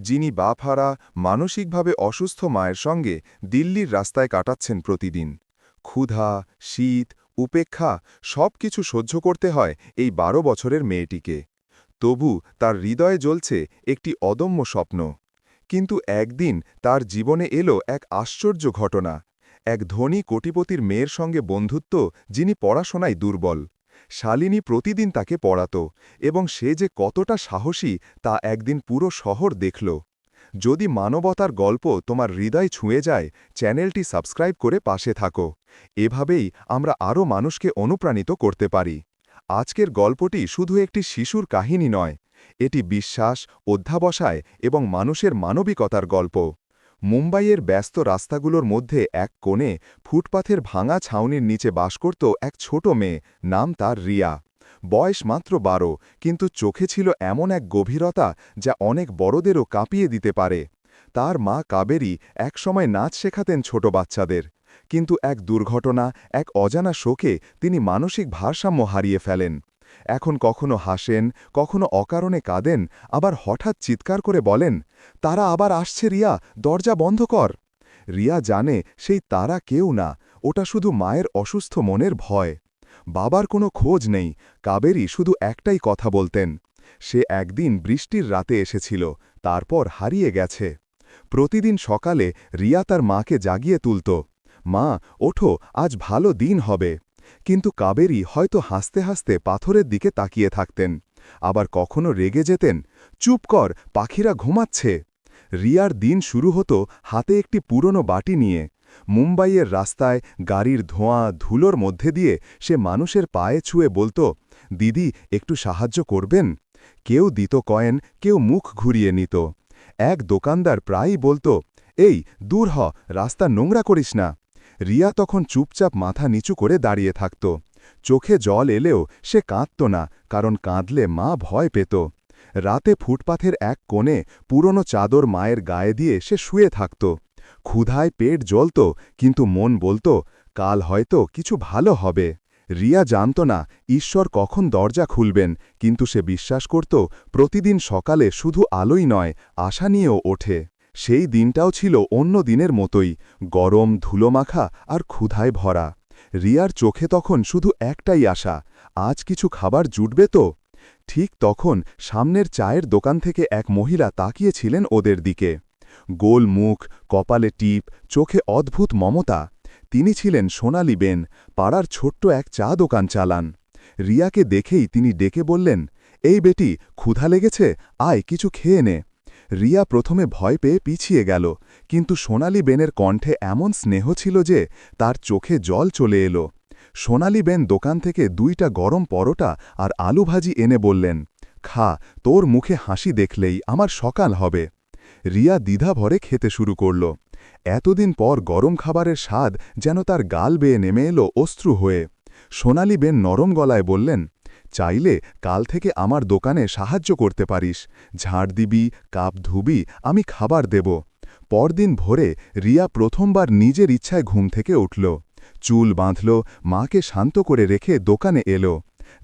যিনি বাফারা মানসিকভাবে অসুস্থ মায়ের সঙ্গে দিল্লির রাস্তায় কাটাচ্ছেন প্রতিদিন। ক্ষুধা, শীত, উপেক্ষা সব কিছু সহ্য করতে হয় এই বারো বছরের মেয়েটিকে। তবু তার হৃদয়ে জ্বলছে একটি অদম্য স্বপ্ন। কিন্তু একদিন তার জীবনে এলো এক আশ্চর্য ঘটনা। এক ধনী কোটিপতির মেয়ের সঙ্গে বন্ধুত্ব যিনি পড়াশোনায় দুর্বল। শালিনী প্রতিদিন তাকে পড়াত, এবং সে যে কতটা সাহসী তা একদিন পুরো শহর দেখল। যদি মানবতার গল্প তোমার হৃদয় ছুঁয়ে যায়, চ্যানেলটি সাবস্ক্রাইব করে পাশে থাকো। এভাবেই আমরা আরও মানুষকে অনুপ্রাণিত করতে পারি। আজকের গল্পটি শুধু একটি শিশুর কাহিনী নয়, এটি বিশ্বাস, অধ্যাবসায় এবং মানুষের মানবিকতার গল্প। মুম্বাইয়ের ব্যস্ত রাস্তাগুলোর মধ্যে এক কোণে ফুটপাথের ভাঙা ছাউনির নিচে বাস করত এক ছোট মেয়ে, নাম তার রিয়া। বয়স মাত্র বারো, কিন্তু চোখে ছিল এমন এক গভীরতা যা অনেক বড়দেরও কাঁপিয়ে দিতে পারে। তার মা কাবেরী একসময় নাচ শেখাতেন ছোট বাচ্চাদের। কিন্তু এক দুর্ঘটনা, এক অজানা শোকে তিনি মানসিক ভারসাম্য হারিয়ে ফেলেন। এখন কখনো হাসেন, কখনো অকারণে কাঁদেন, আবার হঠাৎ চিৎকার করে বলেন, তারা আবার আসছে রিয়া, দরজা বন্ধ কর। রিয়া জানে সেই তারা কেউ না, ওটা শুধু মায়ের অসুস্থ মনের ভয়। বাবার কোনো খোঁজ নেই, কাবেরী শুধু একটাই কথা বলতেন, সে একদিন বৃষ্টির রাতে এসেছিল, তারপর হারিয়ে গেছে। প্রতিদিন সকালে রিয়া তার মাকে জাগিয়ে তুলত, মা, ওঠো, আজ ভালো দিন হবে। কিন্তু কাবেরী হয়তো হাসতে হাসতে পাথরের দিকে তাকিয়ে থাকতেন। আবার কখনো রেগে যেতেন, চুপ কর, পাখিরা ঘুমাচ্ছে। রিয়ার দিন শুরু হতো হাতে একটি পুরনো বাটি নিয়ে। মুম্বাইয়ের রাস্তায় গাড়ির ধোঁয়া, ধুলোর মধ্যে দিয়ে সে মানুষের পায়ে ছুঁয়ে বলতো, দিদি, একটু সাহায্য করবেন? কেউ দিত কয়েন, কেউ মুখ ঘুরিয়ে নিত। এক দোকানদার প্রায়ই বলতো, এই, দূর হ, রাস্তা নোংরা করিস না। রিয়া তখন চুপচাপ মাথা নিচু করে দাঁড়িয়ে থাকত। চোখে জল এলেও সে কাঁদত না, কারণ কাঁদলে মা ভয় পেত। রাতে ফুটপাথের এক কোণে পুরনো চাদর মায়ের গায়ে দিয়ে সে শুয়ে থাকত। ক্ষুধায় পেট জ্বলত, কিন্তু মন বলতো, কাল হয়তো কিছু ভালো হবে। রিয়া জানত না, ঈশ্বর কখন দরজা খুলবেন, কিন্তু সে বিশ্বাস করত, প্রতিদিন সকালে শুধু আলোই নয়, আশা নিয়েও ওঠে। সেই দিনটাও ছিল অন্য দিনের মতোই, গরম ধুলোমাখা আর ক্ষুধায় ভরা। রিয়ার চোখে তখন শুধু একটাই আশা, আজ কিছু খাবার জুটবে তো? ঠিক তখন সামনের চায়ের দোকান থেকে এক মহিলা তাকিয়েছিলেন ওদের দিকে। গোল মুখ, কপালে টিপ, চোখে অদ্ভুত মমতা। তিনি ছিলেন সোনালি বেন, পাড়ার ছোট্ট এক চা দোকান চালান। রিয়াকে দেখেই তিনি ডেকে বললেন, এই বেটি, ক্ষুধা লেগেছে? আয়, কিছু খেয়ে নে। রিয়া প্রথমে ভয় পেয়ে পিছিয়ে গেল, কিন্তু সোনালি বেনের কণ্ঠে এমন স্নেহ ছিল যে তার চোখে জল চলে এলো। সোনালি বেন দোকান থেকে দুইটা গরম পরোটা আর আলু ভাজি এনে বললেন, খা, তোর মুখে হাসি দেখলেই আমার সকাল হবে। রিয়া দ্বিধা ভরে খেতে শুরু করল। এতদিন পর গরম খাবারের স্বাদ যেন তার গাল বেয়ে নেমে এলো অশ্রু হয়ে। সোনালি বেন নরম গলায় বললেন চাইলে কাল থেকে আমার দোকানে সাহায্য করতে পারিস। ঝাড় দিবি, কাপ ধুবি, আমি খাবার দেব। পরদিন ভোরে রিয়া প্রথমবার নিজের ইচ্ছায় ঘুম থেকে উঠল। চুল বাঁধল, মাকে শান্ত করে রেখে দোকানে এলো।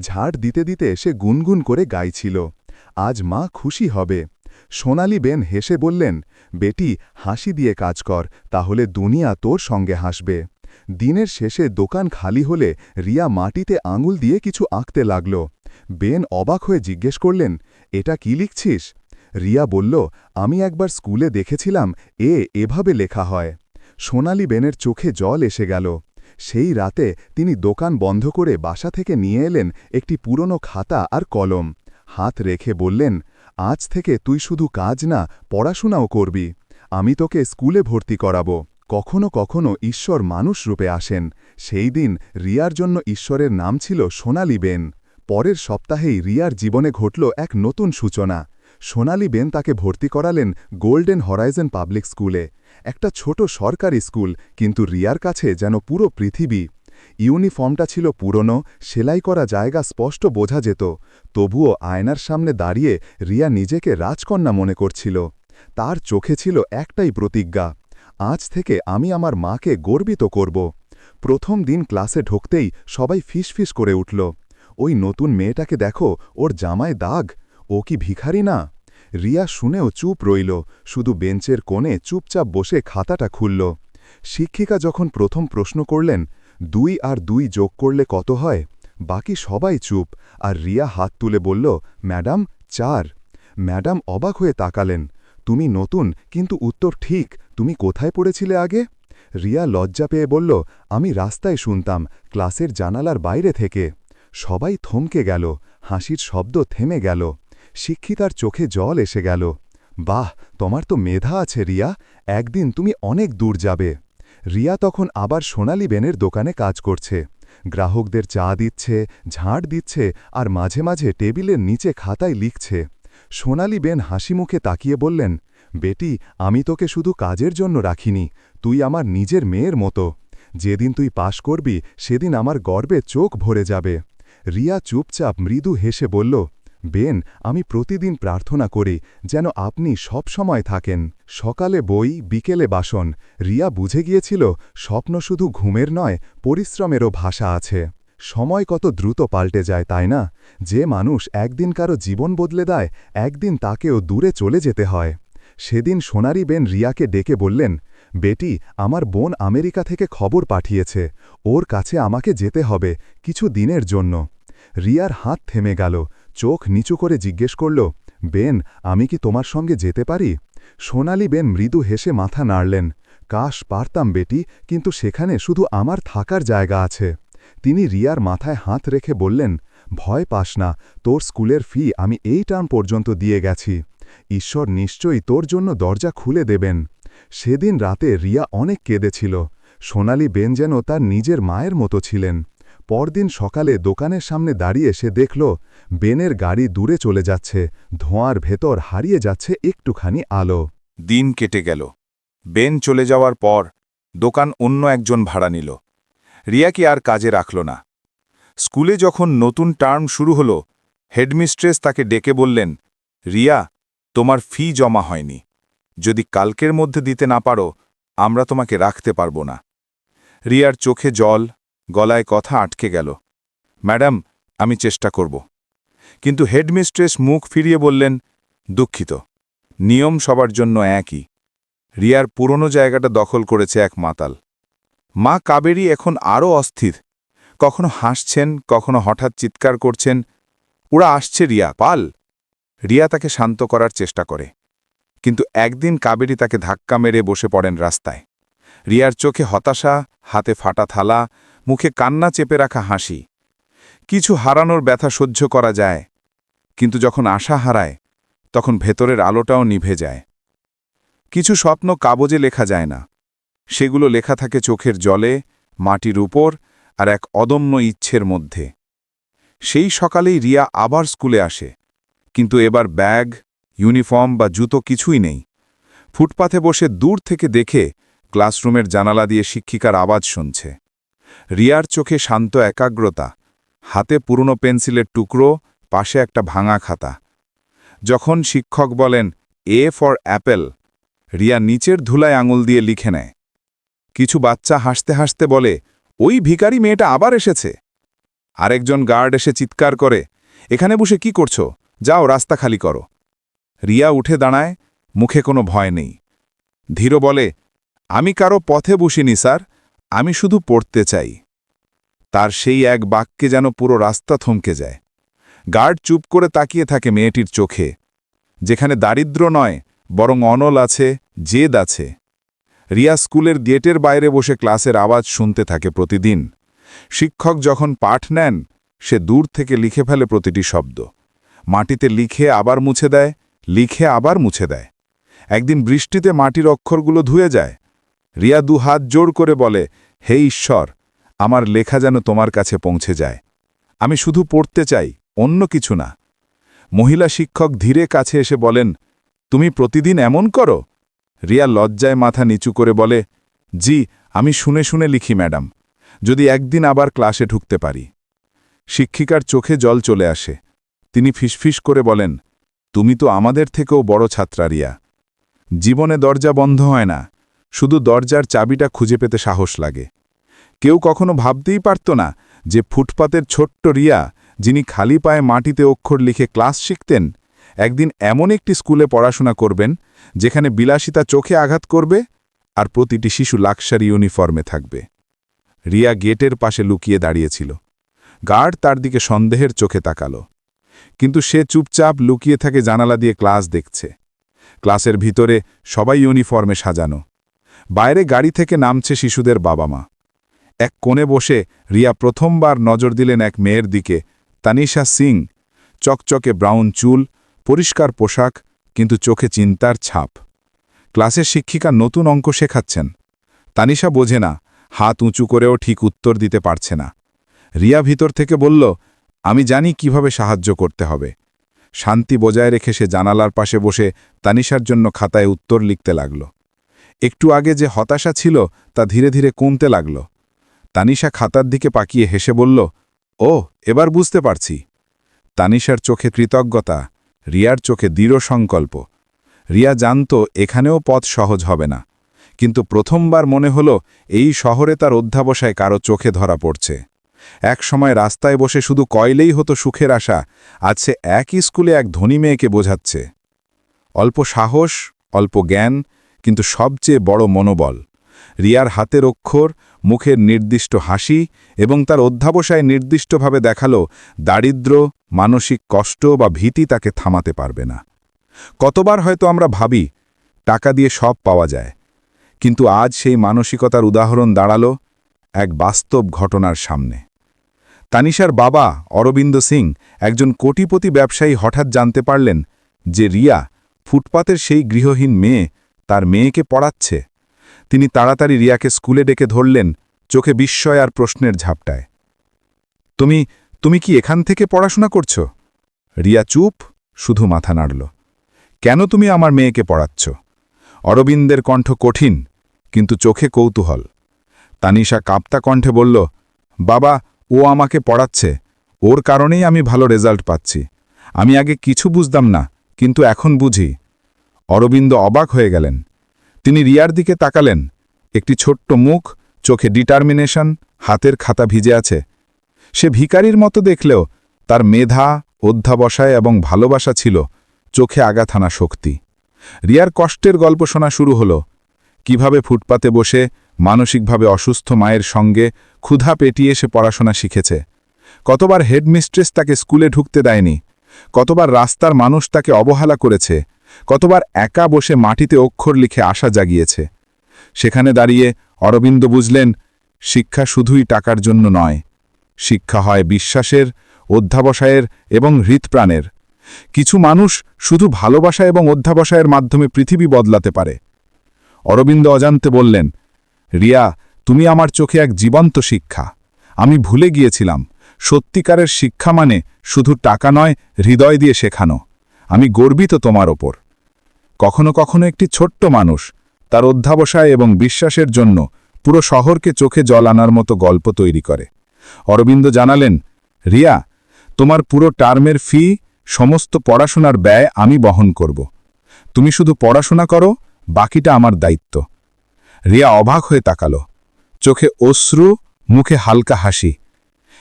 ঝাড় দিতে দিতে সে গুনগুন করে গাইছিল। আজ মা খুশি হবে। সোনালি বেন হেসে বললেন, বেটি, হাসি দিয়ে কাজ কর, তাহলে দুনিয়া তোর সঙ্গে হাসবে। দিনের শেষে দোকান খালি হলে রিয়া মাটিতে আঙুল দিয়ে কিছু আঁকতে লাগল। বেন অবাক হয়ে জিজ্ঞেস করলেন, এটা কি লিখছিস? রিয়া বলল, আমি একবার স্কুলে দেখেছিলাম, এ এভাবে লেখা হয়। সোনালি বেনের চোখে জল এসে গেল। সেই রাতে তিনি দোকান বন্ধ করে বাসা থেকে নিয়ে এলেন একটি পুরনো খাতা আর কলম। হাত রেখে বললেন, আজ থেকে তুই শুধু কাজ না, পড়াশোনাও করবি। আমি তোকে স্কুলে ভর্তি করাবো। কখনো কখনো ঈশ্বর মানুষ রূপে আসেন। সেই দিন রিয়ার জন্য ঈশ্বরের নাম ছিল সোনালি বেন। পরের সপ্তাহেই রিয়ার জীবনে ঘটল এক নতুন সূচনা। সোনালি বেন তাকে ভর্তি করালেন গোল্ডেন হরাইজন পাবলিক স্কুলে। একটা ছোট সরকারি স্কুল, কিন্তু রিয়ার কাছে যেন পুরো পৃথিবী। ইউনিফর্মটা ছিল পুরনো, সেলাই করা জায়গা স্পষ্ট বোঝা যেত। তবুও আয়নার সামনে দাঁড়িয়ে রিয়া নিজেকে রাজকন্যা মনে করছিল। তার চোখে ছিল একটাই প্রতিজ্ঞা আজ থেকে আমি আমার মাকে গর্বিত করব। প্রথম দিন ক্লাসে ঢুকতেই সবাই ফিসফিস করে উঠল। ওই নতুন মেয়েটাকে দেখো, ওর জামায় দাগ। ও কি ভিখারি না? রিয়া শুনেও চুপ রইল, শুধু বেঞ্চের কোণে চুপচাপ বসে খাতাটা খুলল। শিক্ষিকা যখন প্রথম প্রশ্ন করলেন, দুই আর দুই যোগ করলে কত হয়? বাকি সবাই চুপ, আর রিয়া হাত তুলে বলল, ম্যাডাম, চার। ম্যাডাম অবাক হয়ে তাকালেন, তুমি নতুন, কিন্তু উত্তর ঠিক। তুমি কোথায় পড়েছিলে আগে? রিয়া লজ্জা পেয়ে বলল, আমি রাস্তায় শুনতাম, ক্লাসের জানালার বাইরে থেকে। সবাই থমকে গেল, হাসির শব্দ থেমে গেল, শিক্ষিতার চোখে জল এসে গেল। বাহ, তোমার তো মেধা আছে রিয়া, একদিন তুমি অনেক দূর যাবে। রিয়া তখন আবার সোনালী বেনের দোকানে কাজ করছে। গ্রাহকদের চা দিচ্ছে ঝাড় দিচ্ছে আর মাঝে মাঝে টেবিলের নিচে খাতায় লিখছে। সোনালী বেন হাসি মুখে তাকিয়ে বললেন বেটি, আমি তোকে শুধু কাজের জন্য রাখিনি, তুই আমার নিজের মেয়ের মতো। যেদিন তুই পাশ করবি, সেদিন আমার গর্বে চোখ ভরে যাবে। রিয়া চুপচাপ মৃদু হেসে বলল, বেন, আমি প্রতিদিন প্রার্থনা করি, যেন আপনি সব সময় থাকেন। সকালে বই, বিকেলে বাসন। রিয়া বুঝে গিয়েছিল, স্বপ্ন শুধু ঘুমের নয়, পরিশ্রমেরও ভাষা আছে। সময় কত দ্রুত পাল্টে যায়, তাই না? যে মানুষ একদিন কারও জীবন বদলে দেয়, একদিন তাকেও দূরে চলে যেতে হয়। সেদিন সোনারি বেন রিয়াকে ডেকে বললেন, বেটি, আমার বোন আমেরিকা থেকে খবর পাঠিয়েছে। ওর কাছে আমাকে যেতে হবে কিছু দিনের জন্য। রিয়ার হাত থেমে গেল। চোখ নিচু করে জিজ্ঞেস করল, বেন, আমি কি তোমার সঙ্গে যেতে পারি? সোনালি বেন মৃদু হেসে মাথা নাড়লেন, কাশ পারতাম বেটি, কিন্তু সেখানে শুধু আমার থাকার জায়গা আছে। তিনি রিয়ার মাথায় হাত রেখে বললেন, ভয় পাস না, তোর স্কুলের ফি আমি এই টার্ম পর্যন্ত দিয়ে গেছি। ঈশ্বর নিশ্চয়ই তোর জন্য দরজা খুলে দেবেন। সেদিন রাতে রিয়া অনেক কেঁদেছিল। সোনালি বেন যেন তার নিজের মায়ের মতো ছিলেন। পরদিন সকালে দোকানের সামনে দাঁড়িয়ে সে দেখল, বেনের গাড়ি দূরে চলে যাচ্ছে। ধোঁয়ার ভেতর হারিয়ে যাচ্ছে একটুখানি আলো। দিন কেটে গেল। বেন চলে যাওয়ার পর দোকান অন্য একজন ভাড়া নিল। রিয়াকে আর কাজে রাখল না। স্কুলে যখন নতুন টার্ম শুরু হল, হেডমিস্ট্রেস তাকে ডেকে বললেন, রিয়া তোমার ফি জমা হয়নি। যদি কালকের মধ্যে দিতে না পারো, আমরা তোমাকে রাখতে পারব না। রিয়ার চোখে জল, গলায় কথা আটকে গেল। ম্যাডাম, আমি চেষ্টা করব। কিন্তু হেডমিস্ট্রেস মুখ ফিরিয়ে বললেন, দুঃখিত। নিয়ম সবার জন্য একই। রিয়ার পুরনো জায়গাটা দখল করেছে এক মাতাল। মা কাবেরী এখন আরও অস্থির। কখনো হাসছেন, কখনো হঠাৎ চিৎকার করছেন। ওরা আসছে রিয়া, পাল। রিয়া তাকে শান্ত করার চেষ্টা করে। কিন্তু একদিন কাবেরী তাকে ধাক্কা মেরে বসে পড়েন রাস্তায়। রিয়ার চোখে হতাশা, হাতে ফাটা থালা, মুখে কান্না চেপে রাখা হাসি। কিছু হারানোর ব্যথা সহ্য করা যায়, কিন্তু যখন আশা হারায়, তখন ভেতরের আলোটাও নিভে যায়। কিছু স্বপ্ন কাগজে লেখা যায় না। সেগুলো লেখা থাকে চোখের জলে, মাটির উপর আর এক অদম্য ইচ্ছের মধ্যে। সেই সকালেই রিয়া আবার স্কুলে আসে। কিন্তু এবার ব্যাগ, ইউনিফর্ম বা জুতো কিছুই নেই। ফুটপাথে বসে দূর থেকে দেখে ক্লাসরুমের জানালা দিয়ে শিক্ষিকার আওয়াজ শুনছে। রিয়ার চোখে শান্ত একাগ্রতা, হাতে পুরনো পেন্সিলের টুকরো, পাশে একটা ভাঙা খাতা। যখন শিক্ষক বলেন, এ ফর অ্যাপেল রিয়া নিচের ধুলায় আঙুল দিয়ে লিখে নেয়। কিছু বাচ্চা হাসতে হাসতে বলে, ওই ভিকারি মেয়েটা আবার এসেছে। আরেকজন গার্ড এসে চিৎকার করে, এখানে বসে কি করছ? যাও, রাস্তা খালি করো। রিয়া উঠে দাঁড়ায়, মুখে কোনো ভয় নেই। ধীর বলে, আমি কারও পথে বসিনি, স্যার। আমি শুধু পড়তে চাই। তার সেই এক বাক্যে যেন পুরো রাস্তা থমকে যায়। গার্ড চুপ করে তাকিয়ে থাকে মেয়েটির চোখে, যেখানে দারিদ্র নয়, বরং অনল আছে, জেদ আছে। রিয়া স্কুলের গেটের বাইরে বসে ক্লাসের আওয়াজ শুনতে থাকে প্রতিদিন। শিক্ষক যখন পাঠ নেন, সে দূর থেকে লিখে ফেলে প্রতিটি শব্দ। মাটিতে লিখে আবার মুছে দেয়, লিখে আবার মুছে দেয়। একদিন বৃষ্টিতে মাটির অক্ষরগুলো ধুয়ে যায়। রিয়া দু হাত জোর করে বলে, হে ঈশ্বর, আমার লেখা যেন তোমার কাছে পৌঁছে যায়। আমি শুধু পড়তে চাই, অন্য কিছু না। মহিলা শিক্ষক ধীরে কাছে এসে বলেন, তুমি প্রতিদিন এমন করো? রিয়া লজ্জায় মাথা নিচু করে বলে, জি, আমি শুনে শুনে লিখি, ম্যাডাম। যদি একদিন আবার ক্লাসে ঢুকতে পারি। শিক্ষিকার চোখে জল চলে আসে। তিনি ফিসফিস করে বলেন, তুমি তো আমাদের থেকেও বড় ছাত্রা রিয়া জীবনে দরজা বন্ধ হয় না, শুধু দরজার চাবিটা খুঁজে পেতে সাহস লাগে। কেউ কখনো ভাবতেই পারত না যে ফুটপাতের ছোট্ট রিয়া, যিনি খালি পায়ে মাটিতে অক্ষর লিখে ক্লাস শিখতেন, একদিন এমন একটি স্কুলে পড়াশোনা করবেন, যেখানে বিলাসিতা চোখে আঘাত করবে আর প্রতিটি শিশু লাক্সারি ইউনিফর্মে থাকবে। রিয়া গেটের পাশে লুকিয়ে দাঁড়িয়েছিল। গার্ড তার দিকে সন্দেহের চোখে তাকালো। কিন্তু সে চুপচাপ লুকিয়ে থাকে জানালা দিয়ে ক্লাস দেখছে। ক্লাসের ভিতরে সবাই ইউনিফর্মে সাজানো। বাইরে গাড়ি থেকে নামছে শিশুদের বাবা মা এক কোণে বসে রিয়া প্রথমবার নজর দিলেন এক মেয়ের দিকে, তানিশা সিং। চকচকে ব্রাউন চুল, পরিষ্কার পোশাক, কিন্তু চোখে চিন্তার ছাপ। ক্লাসের শিক্ষিকা নতুন অঙ্ক শেখাচ্ছেন। তানিশা বোঝে না, হাত উঁচু করেও ঠিক উত্তর দিতে পারছে না। রিয়া ভিতর থেকে বলল আমি জানি কীভাবে সাহায্য করতে হবে। শান্তি বজায় রেখে সে জানালার পাশে বসে তানিশার জন্য খাতায় উত্তর লিখতে লাগল। একটু আগে যে হতাশা ছিল, তা ধীরে ধীরে কমতে লাগল। তানিশা খাতার দিকে পাকিয়ে হেসে বলল, ও, এবার বুঝতে পারছি। তানিশার চোখে কৃতজ্ঞতা, রিয়ার চোখে দৃঢ় সংকল্প। রিয়া জানত এখানেও পথ সহজ হবে না, কিন্তু প্রথমবার মনে হল এই শহরে তার অধ্যাবসায় কারও চোখে ধরা পড়ছে। এক সময় রাস্তায় বসে শুধু কয়লেই হতো সুখের আশা, আজ সে একই স্কুলে এক ধনী মেয়েকে বোঝাচ্ছে। অল্প সাহস, অল্প জ্ঞান, কিন্তু সবচেয়ে বড় মনোবল। রিয়ার হাতের অক্ষর, মুখের নির্দিষ্ট হাসি এবং তার অধ্যাবসায় নির্দিষ্টভাবে দেখাল দারিদ্র, মানসিক কষ্ট বা ভীতি তাকে থামাতে পারবে না। কতবার হয়তো আমরা ভাবি, টাকা দিয়ে সব পাওয়া যায়। কিন্তু আজ সেই মানসিকতার উদাহরণ দাঁড়াল এক বাস্তব ঘটনার সামনে। তানিশার বাবা অরবিন্দ সিং একজন কোটিপতি ব্যবসায়ী হঠাৎ জানতে পারলেন যে রিয়া ফুটপাতের সেই গৃহহীন মেয়ে তার মেয়েকে পড়াচ্ছে। তিনি তাড়াতাড়ি রিয়াকে স্কুলে ডেকে ধরলেন চোখে বিস্ময় আর প্রশ্নের ঝাপটায়। তুমি তুমি কি এখান থেকে পড়াশোনা করছ? রিয়া চুপ, শুধু মাথা নাড়ল। কেন তুমি আমার মেয়েকে পড়াচ্ছ? অরবিন্দের কণ্ঠ কঠিন, কিন্তু চোখে কৌতূহল। তানিশা কাঁপতা কণ্ঠে বলল, বাবা ও আমাকে পড়াচ্ছে। ওর কারণেই আমি ভালো রেজাল্ট পাচ্ছি। আমি আগে কিছু বুঝতাম না, কিন্তু এখন বুঝি। অরবিন্দ অবাক হয়ে গেলেন। তিনি রিয়ার দিকে তাকালেন। একটি ছোট্ট মুখ, চোখে ডিটারমিনেশন, হাতের খাতা ভিজে আছে। সে ভিকারির মতো দেখলেও তার মেধা, অধ্যাবসায় এবং ভালোবাসা ছিল চোখে আগাথানা শক্তি। রিয়ার কষ্টের গল্প শোনা শুরু হলো। কীভাবে ফুটপাতে বসে মানসিকভাবে অসুস্থ মায়ের সঙ্গে ক্ষুধা পেটিয়ে সে পড়াশোনা শিখেছে। কতবার হেডমিস্ট্রেস তাকে স্কুলে ঢুকতে দেয়নি, কতবার রাস্তার মানুষ তাকে অবহেলা করেছে, কতবার একা বসে মাটিতে অক্ষর লিখে আশা জাগিয়েছে। সেখানে দাঁড়িয়ে অরবিন্দ বুঝলেন, শিক্ষা শুধুই টাকার জন্য নয়। শিক্ষা হয় বিশ্বাসের, অধ্যাবসায়ের এবং হৃৎপ্রাণের। কিছু মানুষ শুধু ভালোবাসা এবং অধ্যাবসায়ের মাধ্যমে পৃথিবী বদলাতে পারে। অরবিন্দ অজান্তে বললেন রিয়া, তুমি আমার চোখে এক জীবন্ত শিক্ষা। আমি ভুলে গিয়েছিলাম, সত্যিকারের শিক্ষা মানে শুধু টাকা নয়, হৃদয় দিয়ে শেখানো। আমি গর্বিত তোমার ওপর। কখনো কখনো একটি ছোট্ট মানুষ, তার অধ্যাবসায় এবং বিশ্বাসের জন্য পুরো শহরকে চোখে জল আনার মতো গল্প তৈরি করে। অরবিন্দ জানালেন, রিয়া, তোমার পুরো টার্মের ফি, সমস্ত পড়াশোনার ব্যয় আমি বহন করব। তুমি শুধু পড়াশোনা করো, বাকিটা আমার দায়িত্ব। রিয়া অবাক হয়ে তাকালো। চোখে অশ্রু, মুখে হালকা হাসি।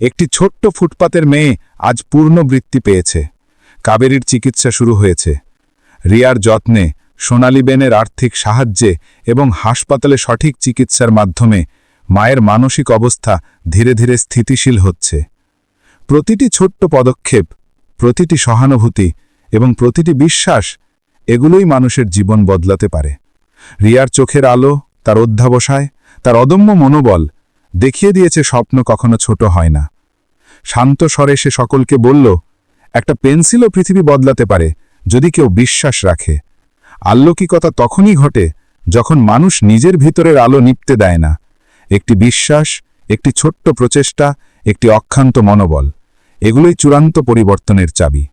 একটি ছোট্ট ফুটপাতের মেয়ে আজ পূর্ণ বৃত্তি পেয়েছে। কাবেরীর চিকিৎসা শুরু হয়েছে। রিয়ার যত্নে সোনালী বেনের আর্থিক সাহায্যে এবং হাসপাতালে সঠিক চিকিৎসার মাধ্যমে মায়ের মানসিক অবস্থা ধীরে ধীরে স্থিতিশীল হচ্ছে। প্রতিটি ছোট্ট পদক্ষেপ, প্রতিটি সহানুভূতি এবং প্রতিটি বিশ্বাস এগুলোই মানুষের জীবন বদলাতে পারে। রিয়ার চোখের আলো তার অধ্যাবসায়, তার অদম্য মনোবল দেখিয়ে দিয়েছে স্বপ্ন কখনো ছোট হয় না। শান্ত স্বরে সে সকলকে বলল, একটা পেন্সিলও পৃথিবী বদলাতে পারে, যদি কেউ বিশ্বাস রাখে। আল্লৌকিকতা তখনই ঘটে যখন মানুষ নিজের ভিতরের আলো নিপতে দেয় না। একটি বিশ্বাস, একটি ছোট্ট প্রচেষ্টা, একটি অক্ষান্ত মনোবল, এগুলোই চূড়ান্ত পরিবর্তনের চাবি।